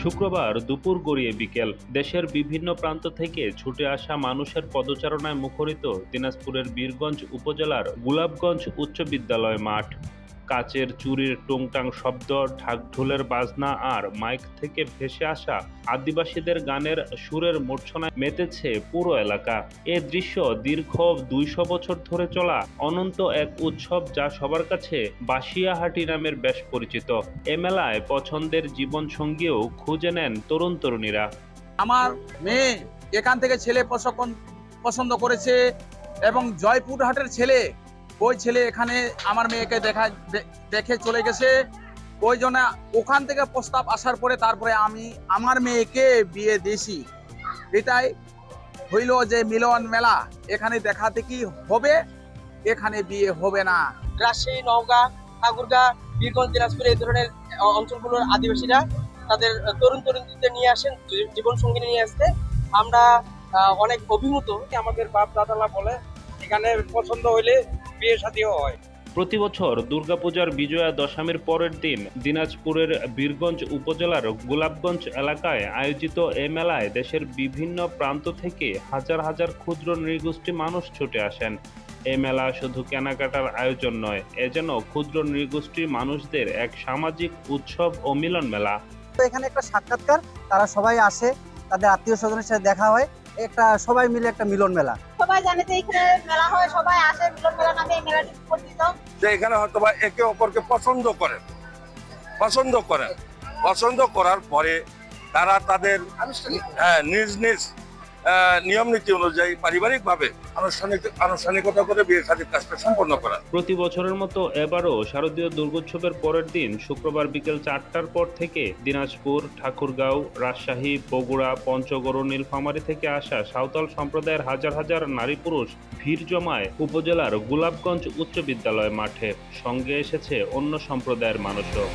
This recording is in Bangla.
শুক্রবার দুপুর গড়িয়ে বিকেল, দেশের বিভিন্ন প্রান্ত থেকে ছুটে আসা মানুষের পদচারণায় মুখরিত দিনাজপুরের বীরগঞ্জ উপজেলার গুলাবগঞ্জ উচ্চ বিদ্যালয় মাঠ। কাচের চুরির টুংটাং শব্দ, ঢাকঢোলের বাজনা আর মাইক থেকে ভেসে আসা আদিবাসীদের গানের সুরের মূর্ছনায় মেতেছে পুরো এলাকা। এ দৃশ্য দীর্ঘ দুইশো বছর ধরে চলা অনন্ত এক উৎসব যা সবার কাছে বাসিয়াহাটি নামের বেশ পরিচিত। এ মেলায় পছন্দের জীবন সঙ্গীও খুঁজে নেন তরুণ তরুণীরা। আমার মেয়ে এখান থেকে ছেলে পছন্দ করেছে এবং জয়পুরহাটের ছেলে ওই ছেলে এখানে আমার মেয়েকে দেখা দেখে চলে গেছে। ওই জন্য ওখান থেকে প্রস্তাব আসার পরে তারপরে আমি আমার মেয়েকে বিয়ে দিয়েছি। এটাই হইল যে মিলন মেলা। এখানে দেখাতে কি হবে? এখানে বিয়ে হবে না। রাজশাহী, নওগাঁ, ঠাকুরগাঁ, বীরগঞ্জ, দিনাজপুর এই ধরনের অঞ্চলগুলোর আদিবাসীরা তাদের তরুণ তরুণীদের নিয়ে আসেন জীবন সঙ্গী নিয়ে আসতে। আমরা অনেক অভিভূত, আমাদের বাপ দাদারা বলে, এখানে পছন্দ হইলে বিয়ে শাদিও হয়। প্রতি বছর দুর্গাপূজার বিজয়া দশমীর পরের দিন দিনাজপুরের বীরগঞ্জ উপজেলার গোলাপগঞ্জ এলাকায় আয়োজিত এ মেলায় দেশের বিভিন্ন প্রান্ত থেকে হাজার হাজার ক্ষুদ্র নৃগোষ্ঠী মানুষ ছুটে আসেন। এ মেলা শুধু কেনাকাটার আয়োজন নয় এ যেন ক্ষুদ্র নৃগোষ্ঠীর মানুষদের এক সামাজিক উৎসব ও মিলন মেলা। তো এখানে একটা সাক্ষাৎকার তারা সবাই আসে তাদের আত্মীয় স্বজনের সাথে দেখা হয় একটা সবাই মিলে একটা মিলন মেলা। সবাই জানে যে এখানে মেলা হয় সবাই আসে মিলন মেলা নামে এই মেলাটি পরিচিত যে এখানে হয়তো বা একে অপরকে পছন্দ করে। পছন্দ করে। পছন্দ করার পরে তারা তাদের হ্যাঁ, নিজ নিজ নিয়ম নীতি অনুযায়ী পারিবারিকভাবে আনুষ্ঠানিক আনুষ্ঠানিকতা করে বিয়ে শাদীর কাজটা সম্পন্ন করা। প্রতি বছরের মতো এবারও শারদীয় দুর্গোৎসবের পরের দিন শুক্রবার বিকেল চারটার পর থেকে দিনাজপুর, ঠাকুরগাঁও, রাজশাহী, বগুড়া, পঞ্চগড় নীলফামারী থেকে আসা সাঁওতাল সম্প্রদায়ের হাজার হাজার নারী পুরুষ ভিড় জমায় উপজেলার গোলাপগঞ্জ উচ্চ বিদ্যালয় মাঠে। সঙ্গে এসেছে অন্য সম্প্রদায়ের মানুষও।